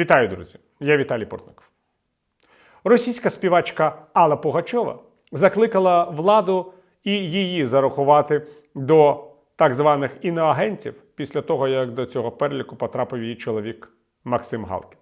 Вітаю, друзі! Я Віталій Портников. Російська співачка Алла Пугачова закликала владу і її зарахувати до так званих іноагентів після того, як до цього переліку потрапив її чоловік Максим Галкін.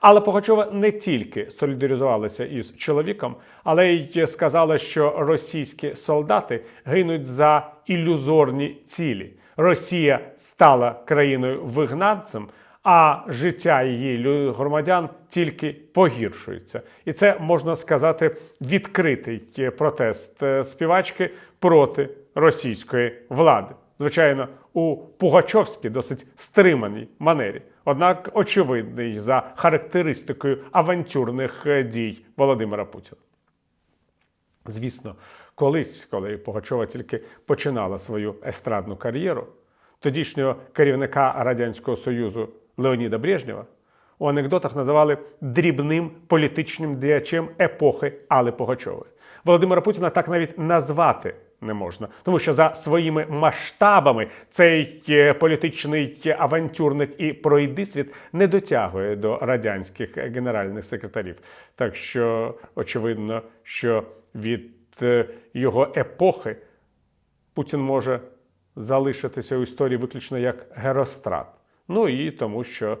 Але Пугачова не тільки солідаризувалася із чоловіком, але й сказала, що російські солдати гинуть за ілюзорні цілі. Росія стала країною вигнанцем, а життя її громадян тільки погіршується. І це можна сказати відкритий протест е, співачки проти російської влади. Звичайно, у Пугачовській досить стриманій манері, однак очевидний за характеристикою авантюрних е, дій Володимира Путіна. Звісно, колись, коли Пугачова тільки починала свою естрадну кар'єру, тодішнього керівника Радянського Союзу Леоніда Брежнєва у анекдотах називали дрібним політичним діячем епохи Алли Пугачової. Володимира Путіна так навіть назвати не можна, тому що за своїми масштабами цей е, політичний авантюрник і пройдисвіт не дотягує до радянських генеральних секретарів. Так що очевидно, що від е, його епохи Путін може залишитися у історії виключно як герострат. Ну і тому, що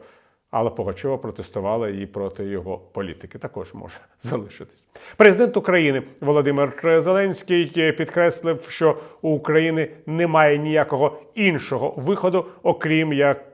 Алла Пугачова протестувала і проти його політики. Також може залишитись. Президент України Володимир Зеленський підкреслив, що у України немає ніякого іншого виходу, окрім як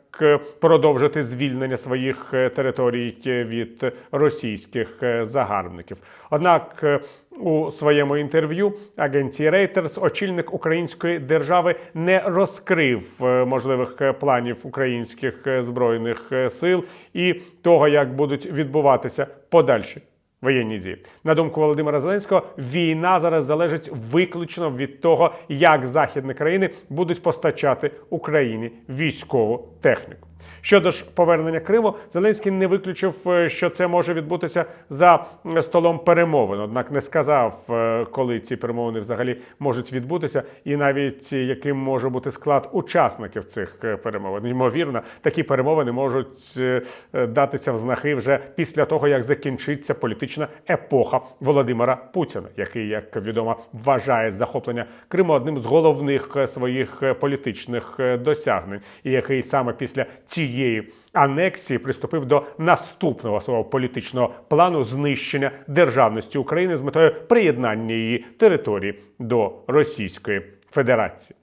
продовжити звільнення своїх е, територій е, від російських е, загарбників. Однак е, у своєму інтерв'ю агенції Reuters очільник української держави не розкрив е, можливих е, планів українських е, збройних е, сил і того, як будуть відбуватися подальші воєнні дії. На думку Володимира Зеленського, війна зараз залежить виключно від того, як західні країни будуть постачати Україні військову техніку. Щодо ж повернення Криму, Зеленський не виключив, е, що це може відбутися за столом перемовин. Однак не сказав, е, коли ці перемовини взагалі можуть відбутися, і навіть е, яким може бути склад учасників цих е, перемовин. Ймовірно, такі перемовини можуть е, е, датися в знаки вже після того, як закінчиться політична епоха Володимира Путіна, який, як відомо, вважає захоплення Криму одним з головних е, своїх е, політичних е, досягнень, і який саме після цієї анексії приступив до наступного свого політичного плану знищення державності України з метою приєднання її території до Російської Федерації.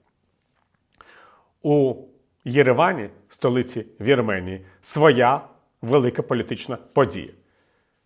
У Єревані, столиці Вірменії, своя велика політична подія.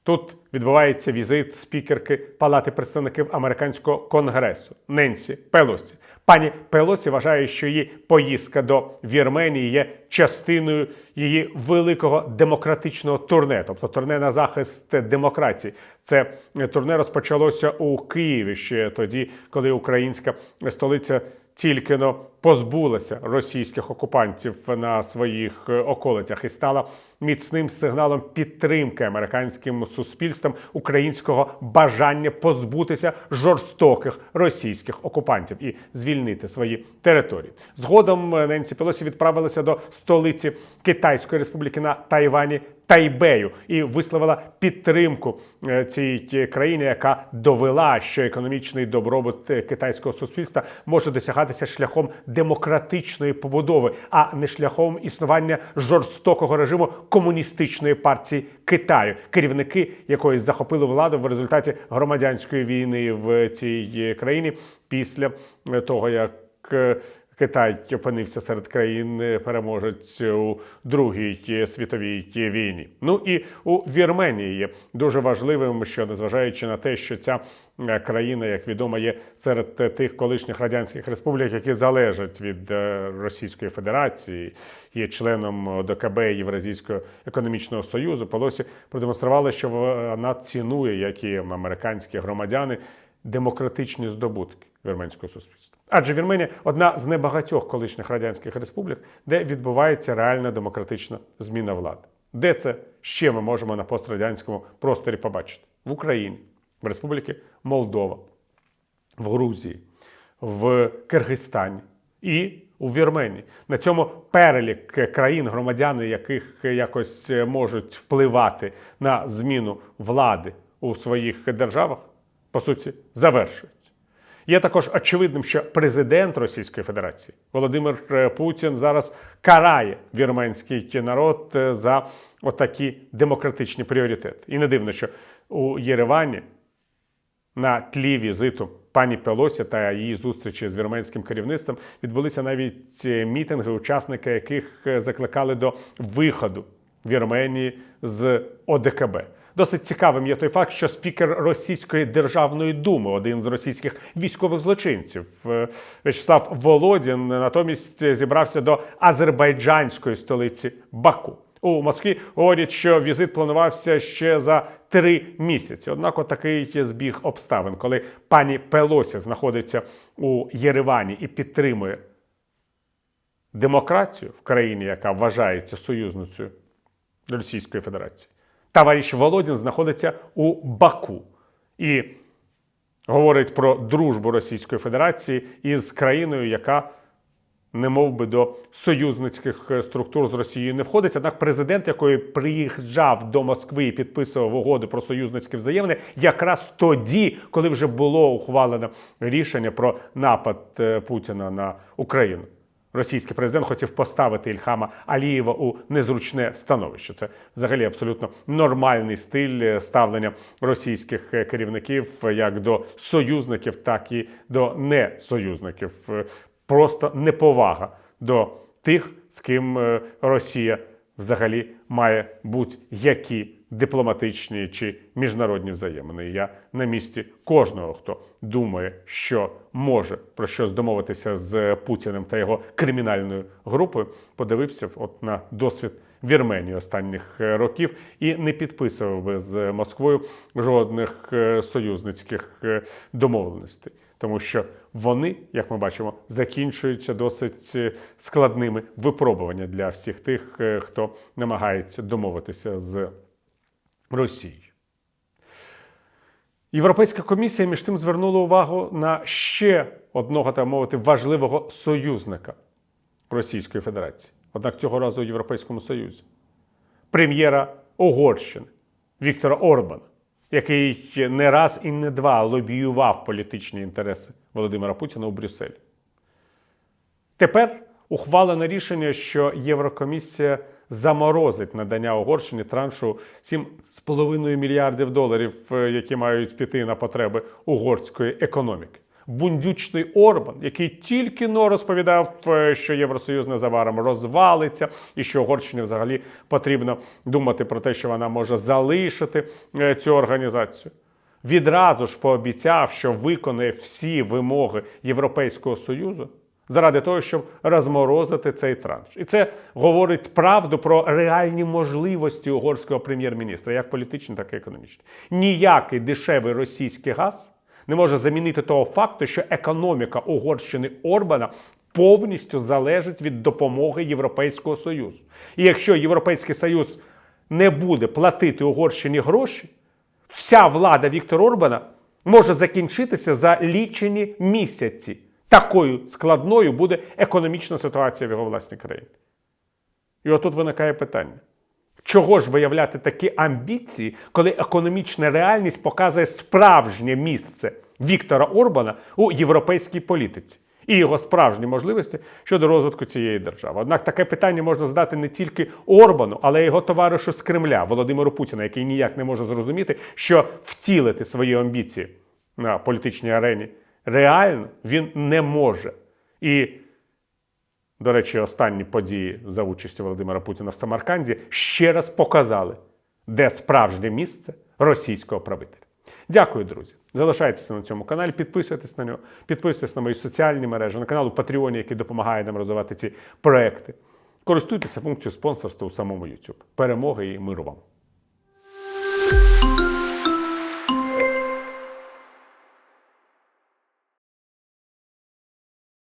Тут відбувається візит спікерки Палати представників американського конгресу Ненсі Пелосі. Пані Пелосі вважає, що її поїздка до Вірменії є частиною її великого демократичного турне, тобто турне на захист демократії. Це турне розпочалося у Києві ще тоді, коли українська столиця тільки но позбулася російських окупантів на своїх е, околицях і стала міцним сигналом підтримки американським суспільством українського бажання позбутися жорстоких російських окупантів і звільнити свої території. Згодом е, Ненсі Пелосі відправилася до столиці Китайської республіки на Тайвані. Тайбею і висловила підтримку е, цій е, країні, яка довела, що економічний добробут китайського суспільства може досягатися шляхом демократичної побудови, а не шляхом існування жорстокого режиму комуністичної партії Китаю, керівники якої захопили владу в результаті громадянської війни в цій країні після того, як е, Китай опинився серед країн е, переможець у Другій світовій війні. Ну і у Вірменії дуже важливим, що незважаючи на те, що ця е, країна, як відомо, є серед е, тих колишніх радянських республік, які залежать від Російської Федерації, є членом ОДКБ Євразійського економічного союзу. Полосі продемонструвала, що вона цінує, як і американські громадяни, демократичні здобутки вірменського суспільства. Адже Вірменія одна з небагатьох колишніх радянських республік, де відбувається реальна демократична зміна влади. Де це ще ми можемо на пострадянському просторі побачити? В Україні, в Республіки Молдова, в Грузії, в Киргизстані і у Вірменії. На цьому перелік країн, громадяни яких якось можуть впливати на зміну влади у своїх державах, по суті, завершується. Є також очевидним, що президент Російської Федерації Володимир е, Путін зараз карає вірменський народ е, за отакі демократичні пріоритети. І не дивно, що у Єревані на тлі візиту пані Пелосі та її зустрічі з вірменським керівництвом відбулися навіть е, мітинги, учасники яких закликали до виходу Вірменії з ОДКБ. Досить цікавим є той факт, що спікер Російської державної думи, один з російських військових злочинців, е, В'ячеслав Володін, натомість зібрався до азербайджанської столиці Баку. У Москві говорять, що візит планувався ще за три місяці. Однак, отакий збіг обставин, коли пані Пелосі знаходиться у Єревані і підтримує демократію в країні, яка вважається союзницею Російської Федерації. Товариш Володін знаходиться у Баку і говорить про дружбу Російської Федерації із країною, яка не мов би до союзницьких е, структур з Росією не входить. Однак президент, який приїжджав до Москви і підписував угоду про союзницькі взаємини, якраз тоді, коли вже було ухвалено рішення про напад е, Путіна на Україну. Російський президент хотів поставити Ільхама Алієва у незручне становище. Це взагалі абсолютно нормальний стиль ставлення російських керівників як до союзників, так і до несоюзників. Просто неповага до тих, з ким е, Росія взагалі має будь-які дипломатичні чи міжнародні взаємини. Я на місці кожного, хто думає, що може про щось домовитися з Путіним та його кримінальною групою, подивився от на досвід Вірменії останніх е, років і не підписував би з Москвою жодних е, союзницьких е, домовленостей. Тому що вони, як ми бачимо, закінчуються досить складними випробування для всіх тих, хто намагається домовитися з Росією. Європейська комісія між тим звернула увагу на ще одного так мовити важливого союзника Російської Федерації. Однак цього разу у Європейському Союзі. Прем'єра Угорщини Віктора Орбана, який не раз і не два лобіював політичні інтереси Володимира Путіна у Брюсселі. Тепер ухвалено рішення, що Єврокомісія заморозить надання Угорщині траншу 7,5 мільярдів доларів, е, які мають піти на потреби угорської економіки. Бундючний Орбан, який тільки но розповідав, е, що Євросоюз незабаром розвалиться, і що Угорщині взагалі потрібно думати про те, що вона може залишити е, цю організацію. Відразу ж пообіцяв, що виконає всі вимоги Європейського Союзу заради того, щоб розморозити цей транш. І це говорить правду про реальні можливості угорського прем'єр-міністра, як політичні, так і економічні. Ніякий дешевий російський газ не може замінити того факту, що економіка Угорщини Орбана повністю залежить від допомоги Європейського Союзу. І якщо Європейський Союз не буде платити Угорщині гроші, вся влада Віктора Орбана може закінчитися за лічені місяці. Такою складною буде економічна ситуація в його власній країні. І отут виникає питання. Чого ж виявляти такі амбіції, коли економічна реальність показує справжнє місце Віктора Орбана у європейській політиці і його справжні можливості щодо розвитку цієї держави? Однак таке питання можна задати не тільки Орбану, але й його товаришу з Кремля Володимиру Путіна, який ніяк не може зрозуміти, що втілити свої амбіції на політичній арені реально він не може. І до речі, останні події за участю Володимира Путіна в Самарканді ще раз показали, де справжнє місце російського правителя. Дякую, друзі. Залишайтеся на цьому каналі, підписуйтесь на нього, підписуйтесь на мої соціальні мережі, на канал у Patreon, який допомагає нам розвивати ці проекти. Користуйтеся функцією спонсорства у самому YouTube. Перемоги і миру вам!